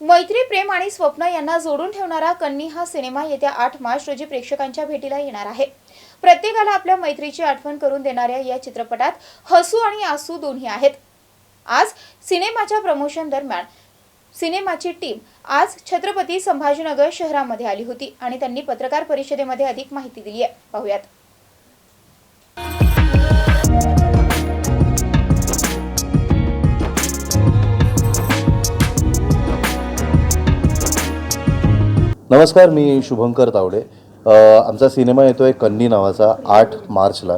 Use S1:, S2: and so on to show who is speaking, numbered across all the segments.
S1: मैत्री प्रेम आणि स्वप्न यांना जोडून ठेवणारा कन्नी हा सिनेमा येत्या आठ मार्च रोजी प्रेक्षकांच्या भेटीला येणार आहे. प्रत्येकाला आपल्या मैत्रीची आठवण करून देणाऱ्या या चित्रपटात हसू आणि आसू दोन्ही आहेत. आज सिनेमाच्या प्रमोशन दरम्यान सिनेमाची टीम आज छत्रपती संभाजीनगर शहरामध्ये आली होती आणि त्यांनी पत्रकार परिषदेमध्ये अधिक माहिती दिली आहे. पाहूयात.
S2: नमस्कार मी शुभंकर तावडे. आमचा सिनेमा येतो आहे कन्नी नावाचा आठ मार्चला.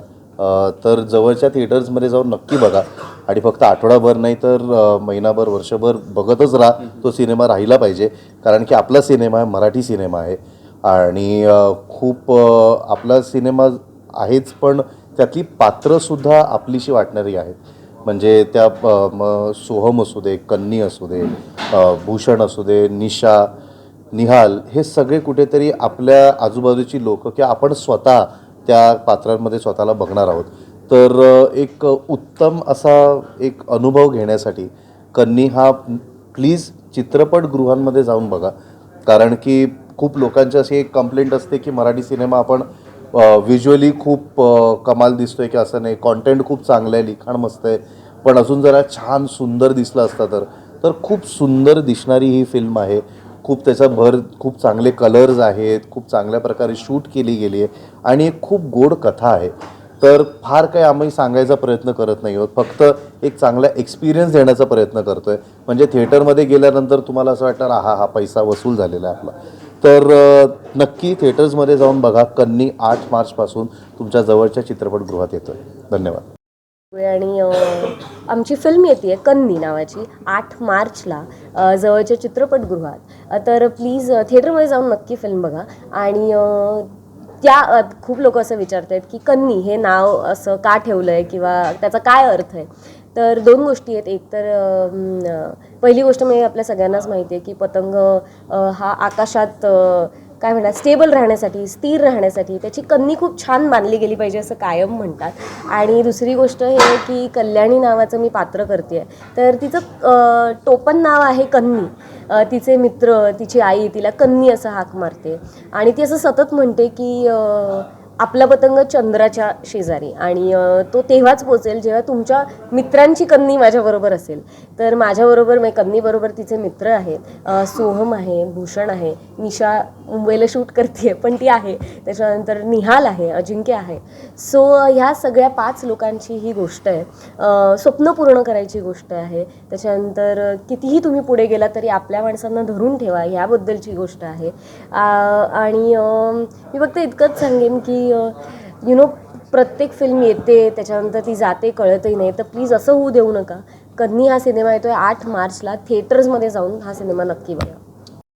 S2: तर जवळच्या थिएटर्समध्ये जाऊन नक्की बघा. आणि फक्त आठवडाभर नाही तर महिनाभर वर्षभर बघतच राहा. तो सिनेमा राहिला पाहिजे. कारण की आपला सिनेमा आहे मराठी सिनेमा आहे. आणि खूप आपला सिनेमा आहेच पण त्यातली पात्रंसुद्धा आपलीशी वाटणारी आहेत. म्हणजे त्या सोहम असू दे कन्नी असू दे भूषण असू दे निशा निहाल हे सगळे कुठेतरी आपल्या आजूबाजूची लोक किंवा आपण स्वतः त्या पात्रांमध्ये स्वतःला बघणार आहोत. तर एक उत्तम असा एक अनुभव घेण्यासाठी कन्नी हा प्लीज चित्रपटगृहांमध्ये जाऊन बघा. कारण की खूप लोकांची अशी एक कंप्लेंट असते की मराठी सिनेमा आपण व्हिज्युअली खूप कमाल दिसतोय की असं नाही. कॉन्टेंट खूप चांगलं आहे लिखाण मस्त आहे. पण अजून जरा छान सुंदर दिसलं असतं तर तर खूप सुंदर दिसणारी ही फिल्म आहे. खूप त्याचा भर खूप चांगले कलर्स आहेत खूप चांगल्या प्रकारे शूट केली गेली आहे आणि एक खूप गोड कथा आहे. तर फार काही आम्ही सांगायचा प्रयत्न करत नाही आहोत. फक्त एक चांगला एक्सपिरियन्स देण्याचा प्रयत्न करतो आहे म्हणजे थिएटरमध्ये गेल्यानंतर तुम्हाला असं वाटणार हा हा पैसा वसूल झालेला आहे आपला. तर नक्की थिएटर्समध्ये जाऊन बघा. कन्नी आठ मार्चपासून तुमच्या जवळच्या चित्रपटगृहात येतो आहे धन्यवाद.
S3: आणि आमची फिल्म येते आहे कन्नी नावाची आठ मार्चला जवळच्या चित्रपटगृहात. तर प्लीज थिएटरमध्ये जाऊन नक्की फिल्म बघा. आणि त्या खूप लोक असं विचारत आहेत की कन्नी हे नाव असं का ठेवलं आहे किंवा त्याचा काय अर्थ आहे? तर दोन गोष्टी आहेत. एक तर पहिली गोष्ट म्हणजे आपल्या सगळ्यांनाच माहिती आहे की पतंग हा आकाशात काय म्हणतात स्टेबल राहण्यासाठी स्थिर राहण्यासाठी त्याची कन्नी खूप छान मानली गेली पाहिजे असं कायम म्हणतात. आणि दुसरी गोष्ट हे की कल्याणी नावाचं मी पात्र करते आहे तर तिचं टोपण नाव आहे कन्नी. तिचे मित्र तिची आई तिला कन्नी असं हाक मारते. आणि ती असं सतत म्हणते की आपला पतंग चंद्राच्या शेजारी. आणि तो तेव्हाच पोचेल जेव्हा तुमच्या मित्रांची कन्नी माझ्याबरोबर असेल. तर माझ्याबरोबर मी कन्नीबरोबर तिचे मित्र आहेत. सोहम आहे भूषण आहे निशा मुंबईला शूट करते पण ती आहे. त्याच्यानंतर निहाल आहे अजिंक्य आहे. सो ह्या सगळ्या पाच लोकांची ही गोष्ट आहे. स्वप्न पूर्ण करायची गोष्ट आहे. त्याच्यानंतर कितीही तुम्ही पुढे गेला तरी आपल्या माणसांना धरून ठेवा ह्याबद्दलची गोष्ट आहे. आणि मी फक्त इतकंच सांगेन की यु नो प्रत्येक फिल्म येते त्याच्यानंतर ती जाते कळतही नाही. तर प्लीज असं होऊ देऊ नका. कन्नी हा सिनेमा येतोय? आठ मार्चला थिएटर्समध्ये जाऊन हा सिनेमा नक्की बघा.